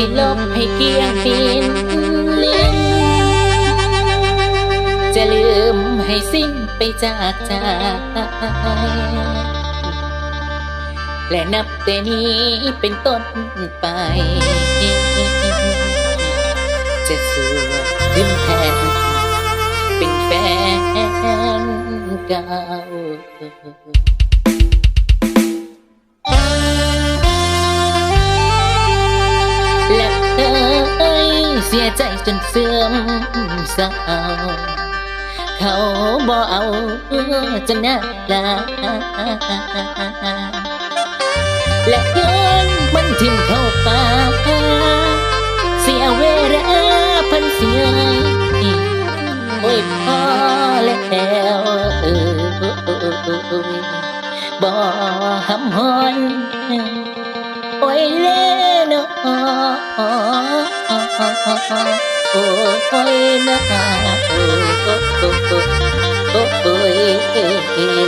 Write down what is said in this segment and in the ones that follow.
สิลบให้เกลียงปีนลิ้นจะลืมให้สิ้นไปจากใจและนับแต่นี้เป็นต้นไป จะสวดขึ้นแทนเป็นแฟนเก่า เสียใจจนเสื่อมเศร้าเขาบ่เอาจนหน้าลาและย้อนมันทิ่มเข้าป่าเสียเวลาพันเสียโอ้ยพอแล้วเออบ่หำหอนโอ้ยเล่นอ ยนะโอ้ยล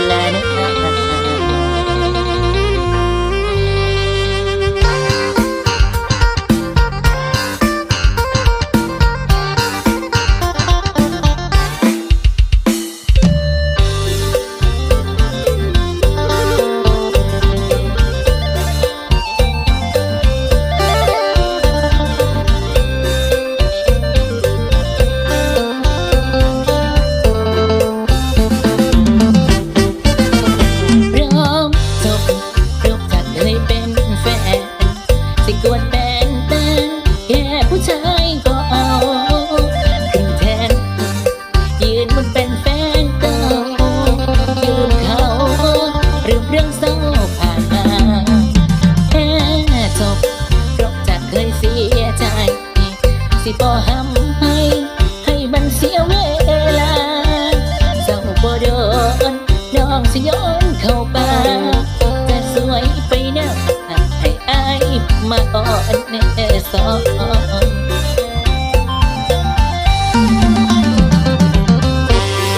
มาอ่อนแน่สอน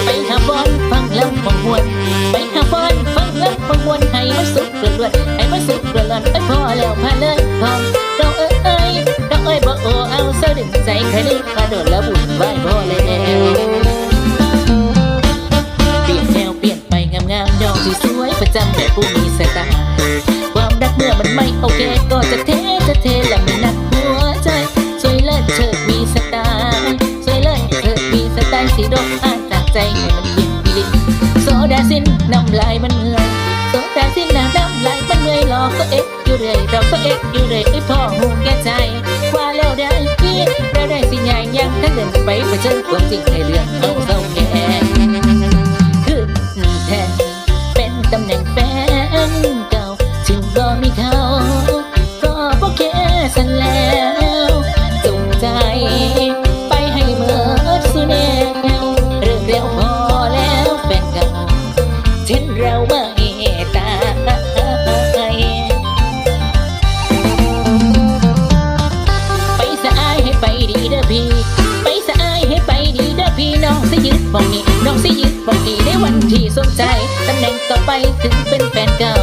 ไปหาบอลฟังแล้วมองวนไปหาบอลฟังแล้วมองวนให้มันสุกเรือนให้มันสุกเรือนไปพอแล้วพาเลยพอเราเอ้ยเราเอ้ยบอกโอ้เอาเสื้อดึงใจใครนึกมาโดนแล้วบุญไหวพอแล้วเปลี่ยนแนวเปลี่ยนไปงามๆดอกที่สวยประจำแต่ผู้มีสตล์ความรักเมื่อมันไม่โอเค ก็จะ น้ำลายมันเหนื่อยสงสาซินน้ำน้ำลายมันเหนื่อยหลอก็เอ็กอยู่เรื่อยเราก็เอ็กอยู่เรื่อยไอพ่อหูแก่ใจว่าแล้วได้พี่เราได้สิใหญ่ยังถ้าเดินไปเผชิญความจริงในเรื่องเอาเศร้าแก่ขึ้นแทนเป็นตำแหน่งแฟน บองนี้น้องสิยึดบอกนี้ได้วันที่สนใจตำแหน่งต่อไปถึงเป็นแฟนเก่า